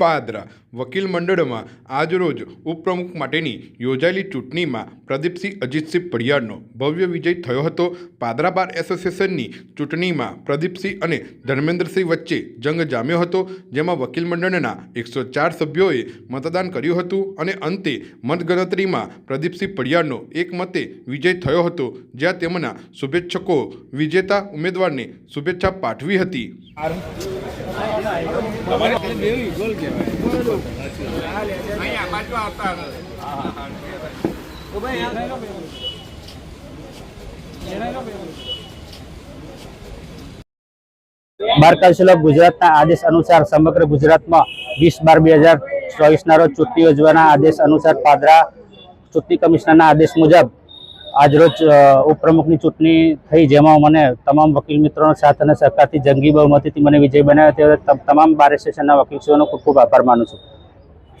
પાદરા વકીલ મંડળમાં આજરોજ ઉપપ્રમુખ માટેની યોજાયેલી ચૂંટણીમાં પ્રદીપસિંહ અજીતસિંહ પડિયારનો ભવ્ય વિજય થયો હતો. પાદરા બાર એસોસિએશનની ચૂંટણીમાં પ્રદીપસિંહ અને ધર્મેન્દ્રસિંહ વચ્ચે જંગ જામ્યો હતો, જેમાં વકીલ મંડળના એકસો ચાર સભ્યોએ મતદાન કર્યું હતું અને અંતે મતગણતરીમાં પ્રદીપસિંહ પડિયારનો એક મતે વિજય થયો હતો, જ્યાં તેમના શુભેચ્છકો વિજેતા ઉમેદવારને શુભેચ્છા પાઠવી હતી. બાર કાઉન્સિલ ઓફ ગુજરાતના આદેશ અનુસાર સમગ્ર ગુજરાતમાં વીસ બાર બે હજાર ચોવીસના રોજ ચૂંટણી યોજવાના આદેશ અનુસાર પાદરા ચૂંટણી કમિશનરના આદેશ મુજબ આજરોજ ઉપપ્રમુખની ચૂંટણી થઈ, જેમાં મને તમામ વકીલ મિત્રોનો સાથ અને સહકારથી જંગી બહુમતીથી મને વિજય બનાવ્યો. તે તમામ બાર એસોસિએશનના વકીલશ્રીઓનો ખૂબ ખૂબ આભાર માનું છું.